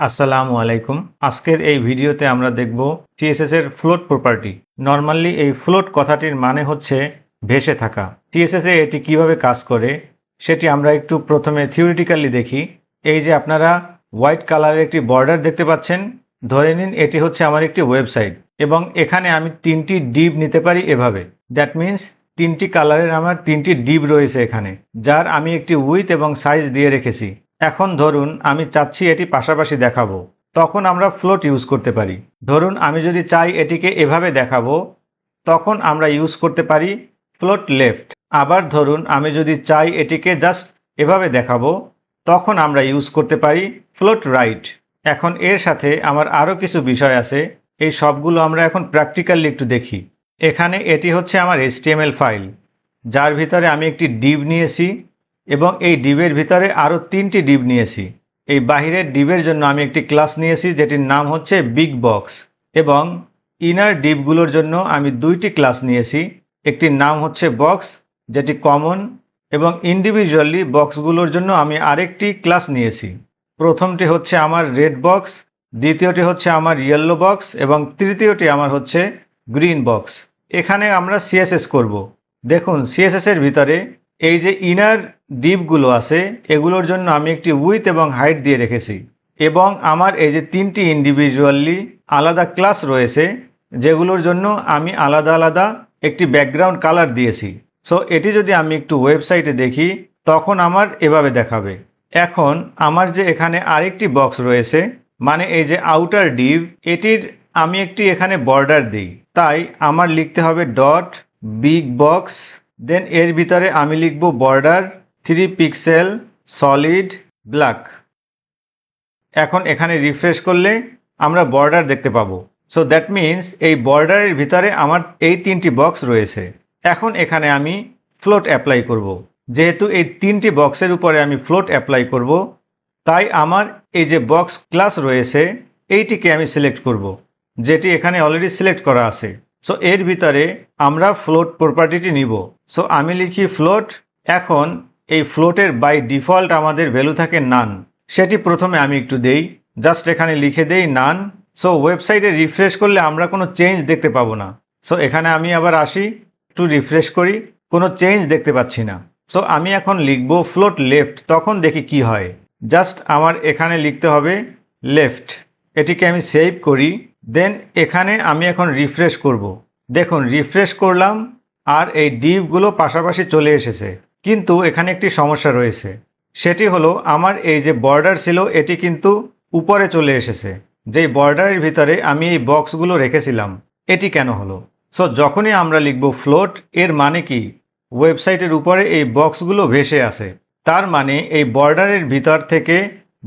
আসসালামু আলাইকুম। আজকের এই ভিডিওতে আমরা দেখব সিএসএস এর ফ্লোট প্রপার্টি নর্মালি এই ফ্লোট কথাটির মানে হচ্ছে ভেসে থাকা। সিএসএস এ এটি কীভাবে কাজ করে, সেটি আমরা একটু প্রথমে থিওরিটিক্যালি দেখি। এই যে আপনারা হোয়াইট কালারের একটি বর্ডার দেখতে পাচ্ছেন, ধরে নিন এটি হচ্ছে আমার একটি ওয়েবসাইট এবং এখানে আমি তিনটি ডিপ নিতে পারি এভাবে। দ্যাট মিন্স তিনটি কালারের আমার তিনটি ডিপ রয়েছে এখানে, যার আমি একটি উইথ এবং সাইজ দিয়ে রেখেছি। এখন ধরুন আমি চাচ্ছি এটি পাশাপাশি দেখাবো। তখন আমরা ফ্লোট ইউজ করতে পারি। ধরুন আমি যদি চাই এটিকে এভাবে দেখাবো, তখন আমরা ইউজ করতে পারি ফ্লোট লেফট আবার ধরুন আমি যদি চাই এটিকে জাস্ট এভাবে দেখাবো, তখন আমরা ইউজ করতে পারি ফ্লোট রাইট এখন এর সাথে আমার আরও কিছু বিষয় আছে, এই সবগুলো আমরা এখন প্র্যাকটিক্যালি একটু দেখি। এখানে এটি হচ্ছে আমার HTML ফাইল যার ভিতরে আমি একটি ডিভ নিয়েছি। এবং এই ডিবের ভিতরে আরও তিনটি ডিব নিয়েছি। এই বাহিরের ডিবের জন্য আমি একটি ক্লাস নিয়েছি, যেটির নাম হচ্ছে বিগ বক্স এবং ইনার ডিপগুলোর জন্য আমি দুইটি ক্লাস নিয়েছি। একটির নাম হচ্ছে বক্স, যেটি কমন এবং ইন্ডিভিজুয়ালি বক্সগুলোর জন্য আমি আরেকটি ক্লাস নিয়েছি। প্রথমটি হচ্ছে আমার রেড বক্স, দ্বিতীয়টি হচ্ছে আমার ইয়েলো বক্স এবং তৃতীয়টি আমার হচ্ছে গ্রিন বক্স। এখানে আমরা সিএসএস করব। দেখুন সিএসএস এর ভিতরে এই যে ইনার ডিপগুলো আছে, এগুলোর জন্য আমি একটি উইথ এবং হাইট দিয়ে রেখেছি। এবং আমার এই যে তিনটি ইন্ডিভিজুয়ালি আলাদা ক্লাস রয়েছে, যেগুলোর জন্য আমি আলাদা আলাদা একটি ব্যাকগ্রাউন্ড কালার দিয়েছি। সো এটি যদি আমি একটু ওয়েবসাইটে দেখি, তখন আমার এভাবে দেখাবে। এখন আমার যে এখানে আরেকটি বক্স রয়েছে মানে এই যে আউটার ডিভ এটির আমি একটি এখানে বর্ডার দিই। তাই আমার লিখতে হবে ডট বিগ বক্স দেন এর ভিতরে আমি লিখব border three pixel solid black এখন এখানে রিফ্রেশ করলে আমরা বর্ডার দেখতে পাবো সো দ্যাট মিন্স এই বর্ডারের ভিতরে আমার এই তিনটি বক্স রয়েছে এখন এখানে আমি ফ্লোট অ্যাপ্লাই করব। যেহেতু এই তিনটি বক্সের উপরে আমি ফ্লোট অ্যাপ্লাই করব, তাই আমার এই যে বক্স ক্লাস রয়েছে, এইটিকে আমি সিলেক্ট করব। যেটি এখানে অলরেডি সিলেক্ট করা আছে সো এর ভিতরে আমরা ফ্লোট প্রপার্টিটি নিব সো আমি লিখি ফ্লোট এখন এই ফ্লোটের বাই ডিফল্ট আমাদের ভ্যালু থাকে নান সেটি প্রথমে আমি একটু দেই। জাস্ট এখানে লিখে দেই নান সো ওয়েবসাইটে রিফ্রেশ করলে আমরা কোনো চেঞ্জ দেখতে পাবো না। সো এখানে আমি আবার আসি, একটু রিফ্রেশ করি। কোনো চেঞ্জ দেখতে পাচ্ছি না। সো আমি এখন লিখব ফ্লোট লেফট তখন দেখি কি হয়। জাস্ট আমার এখানে লিখতে হবে লেফট এটিকে আমি সেভ করি। দেন এখানে আমি এখন রিফ্রেশ করব। দেখুন রিফ্রেশ করলাম, আর এই ডিপগুলো পাশাপাশি চলে এসেছে। কিন্তু এখানে একটি সমস্যা রয়েছে। সেটি হলো, আমার এই যে বর্ডার ছিল, এটি কিন্তু উপরে চলে এসেছে। যেই বর্ডারের ভিতরে আমি এই বক্সগুলো রেখেছিলাম, এটি কেন হলো? সো যখনই আমরা লিখব ফ্লোট এর মানে কি? ওয়েবসাইটের উপরে এই বক্সগুলো ভেসে আছে তার মানে এই বর্ডারের ভিতর থেকে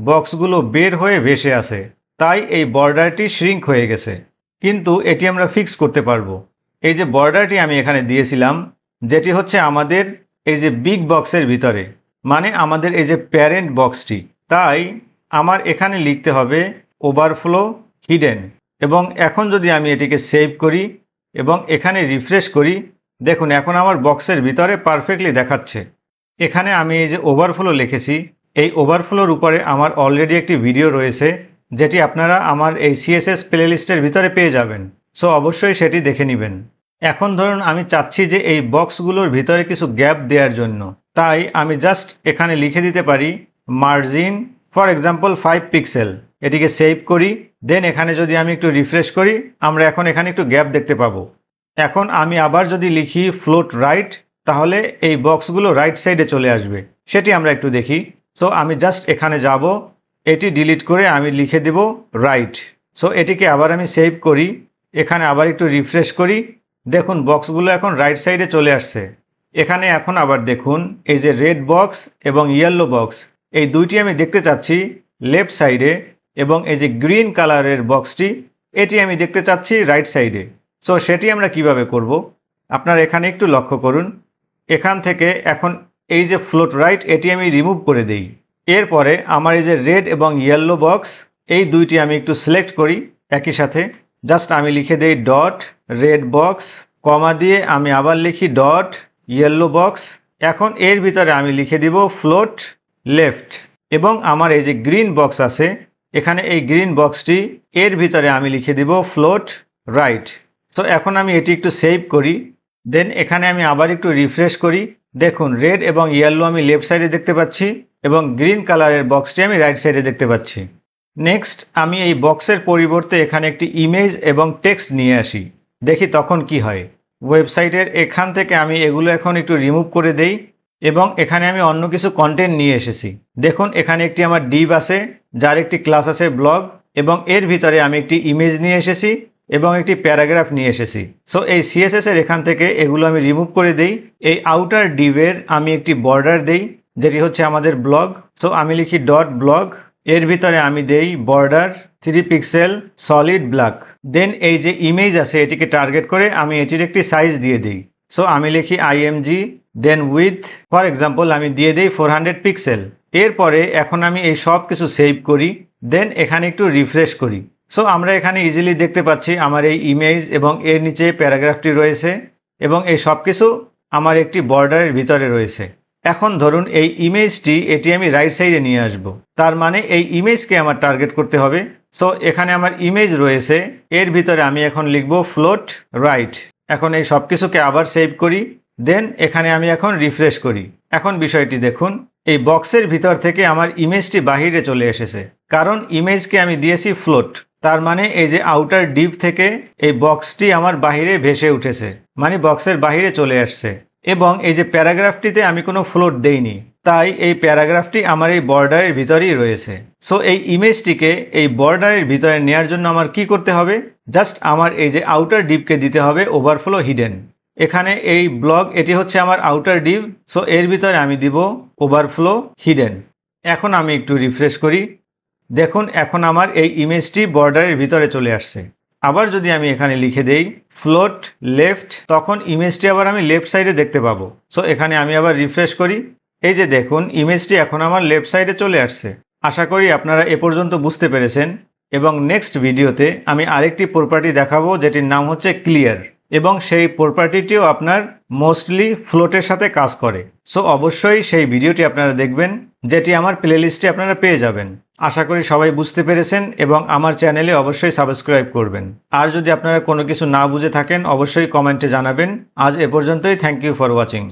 বক্সগুলো বের হয়ে ভেসে আছে তাই এই বর্ডারটি শ্রিঙ্ক হয়ে গেছে। কিন্তু এটি আমরা ফিক্স করতে পারব। এই যে বর্ডারটি আমি এখানে দিয়েছিলাম, যেটি হচ্ছে আমাদের এই যে বিগ বক্সের ভিতরে মানে আমাদের এই যে প্যারেন্ট বক্সটি তাই আমার এখানে লিখতে হবে ওভারফ্লো হিডেন এবং এখন যদি আমি এটিকে সেভ করি এবং এখানে রিফ্রেশ করি, দেখুন এখন আমার বক্সের ভিতরে পারফেক্টলি দেখাচ্ছে। এখানে আমি এই যে ওভারফ্লো লিখেছি, এই ওভারফ্লোর উপরে আমার অলরেডি একটি ভিডিও রয়েছে, যেটি আপনারা আমার এই সিএসএস প্লেলিস্টের ভিতরে পেয়ে যাবেন। সো অবশ্যই সেটি দেখে নেবেন। এখন ধরুন আমি চাচ্ছি যে এই বক্সগুলোর ভিতরে কিছু গ্যাপ দেওয়ার জন্য। তাই আমি জাস্ট এখানে লিখে দিতে পারি, margin, for example, five pixel. এটিকে সেভ করি, দেন এখানে যদি আমি একটু রিফ্রেশ করি, আমরা এখন এখানে একটু গ্যাপ দেখতে পাবো। এখন আমি আবার যদি লিখি, ফ্লোট রাইট, তাহলে এই বক্সগুলো রাইট সাইডে চলে আসবে। সেটি আমরা একটু দেখি। তো আমি জাস্ট এখানে যাব, এটি ডিলিট করে আমি লিখে দেব, রাইট। সো এটিকে আবার আমি সেভ করি, এখানে আবার একটু রিফ্রেশ করি দেখুন বক্সগুলো এখন রাইট সাইডে চলে আসছে। এখানে এখন আবার দেখুন, এই যে রেড বক্স এবং ইয়েলো বক্স এই দুইটি আমি দেখতে চাচ্ছি লেফট সাইডে এবং এই যে গ্রিন কালারের বক্সটি এটি আমি দেখতে চাচ্ছি রাইট সাইডে সো সেটি আমরা কীভাবে করব? আপনার এখানে একটু লক্ষ্য করুন। এখান থেকে এখন এই যে ফ্লোট রাইট এটি আমি রিমুভ করে দেই। এরপরে আমার এই যে রেড এবং ইয়েলো বক্স এই দুইটি আমি একটু সিলেক্ট করি, একই সাথে। জাস্ট আমি লিখে দেই ডট রেড বক্স কমা দিয়ে আমি আবার লিখি ডট ইয়েলো বক্স এখন এর ভিতরে আমি লিখে দিব ফ্লোট লেফট এবং আমার এই যে গ্রিন বক্স আছে, এখানে এই গ্রিন বক্সটি এর ভিতরে আমি লিখে দিব ফ্লোট রাইট তো এখন আমি এটি একটু সেভ করি। দেন এখানে আমি আবার একটু রিফ্রেশ করি। দেখুন রেড এবং ইয়েলো আমি লেফট সাইডে দেখতে পাচ্ছি এবং গ্রিন কালারের বক্সটি আমি রাইট সাইডে দেখতে পাচ্ছি। নেক্সট আমি এই বক্সের পরিবর্তে এখানে একটি ইমেজ এবং টেক্সট নিয়ে আসি। দেখি তখন কি হয়। ওয়েবসাইটের এখান থেকে আমি এগুলো এখন একটু রিমুভ করে দেই এবং এখানে আমি অন্য কিছু কন্টেন্ট নিয়ে এসেছি। দেখুন, এখানে একটি আমার ডিভ আছে, যার একটি ক্লাস আছে ব্লগ এবং এর ভিতরে আমি একটি ইমেজ নিয়ে এসেছি এবং একটি প্যারাগ্রাফ নিয়ে এসেছি। সো এই সিএসএস এর এখান থেকে এগুলো আমি রিমুভ করে দেই। এই আউটার ডিভের আমি একটি বর্ডার দেই, যেটি হচ্ছে আমাদের ব্লগ সো আমি লিখি ডট ব্লগ এর ভিতরে আমি দেই border three pixel solid black then এই যে ইমেজ আছে, এটিকে টার্গেট করে আমি এটির একটি সাইজ দিয়ে দিই। সো আমি লিখি IMG then with for example আমি দিয়ে দিই ফোর হান্ড্রেড পিক্সেল এরপরে এখন আমি এই সব কিছু সেভ করি দেন এখানে একটু রিফ্রেশ করি। সো আমরা এখানে ইজিলি দেখতে পাচ্ছি আমার এই ইমেজ এবং এর নিচে প্যারাগ্রাফটি রয়েছে এবং এই সব কিছু আমার একটি বর্ডারের ভিতরে রয়েছে। এখন ধরুন এই ইমেজটি এটি আমি রাইট সাইডে নিয়ে আসব। তার মানে এই ইমেজকে আমার টার্গেট করতে হবে। সো এখানে আমার ইমেজ রয়েছে। এর ভিতরে আমি এখন লিখব ফ্লোট রাইট এখন এই সব কিছুকে আবার সেভ করি। দেন এখানে আমি এখন রিফ্রেশ করি। এখন বিষয়টি দেখুন। এই বক্সের ভিতর থেকে আমার ইমেজটি বাহিরে চলে এসেছে। কারণ ইমেজকে আমি দিয়েছি ফ্লোট তার মানে এই যে আউটার ডিপ থেকে এই বক্সটি আমার বাহিরে ভেসে উঠেছে। মানে বক্সের বাহিরে চলে আসছে। এবং এই যে প্যারাগ্রাফটিতে আমি কোনো ফ্লোট দেইনি, তাই এই প্যারাগ্রাফটি আমার এই বর্ডারের ভিতরেই রয়েছে। সো এই ইমেজটিকে এই বর্ডারের ভিতরে নেওয়ার জন্য আমার কি করতে হবে? জাস্ট আমার এই যে আউটার ডিপকে দিতে হবে ওভারফ্লো হিডেন এখানে এই ব্লগ এটি হচ্ছে আমার আউটার ডিপ সো এর ভিতরে আমি দিব ওভারফ্লো হিডেন এখন আমি একটু রিফ্রেশ করি। দেখুন, এখন আমার এই ইমেজটি বর্ডারের ভিতরে চলে আসছে। আবার যদি আমি এখানে লিখে দেই ফ্লোট লেফট তখন ইমেজটি আবার আমি লেফট সাইডে দেখতে পাবো। সো এখানে আমি আবার রিফ্রেশ করি। এই যে দেখুন ইমেজটি এখন আমার লেফট সাইডে চলে আসছে। আশা করি আপনারা এ পর্যন্ত বুঝতে পেরেছেন। এবং নেক্সট ভিডিওতে আমি আরেকটি প্রপার্টি দেখাবো, যেটির নাম হচ্ছে ক্লিয়ার এবং সেই প্রপার্টিটিও আপনার মোস্টলি ফ্লোটের সাথে কাজ করে। সো অবশ্যই সেই ভিডিওটি আপনারা দেখবেন, যেটি আমার প্লেলিস্টে আপনারা পেয়ে যাবেন। আশা করি সবাই বুঝতে পেরেছেন এবং আমার চ্যানেলে অবশ্যই সাবস্ক্রাইব করবেন। আর যদি আপনারা কোনো কিছু না বুঝে থাকেন, অবশ্যই কমেন্টে জানাবেন। আজ এ পর্যন্তই থ্যাংক ইউ ফর ওয়াচিং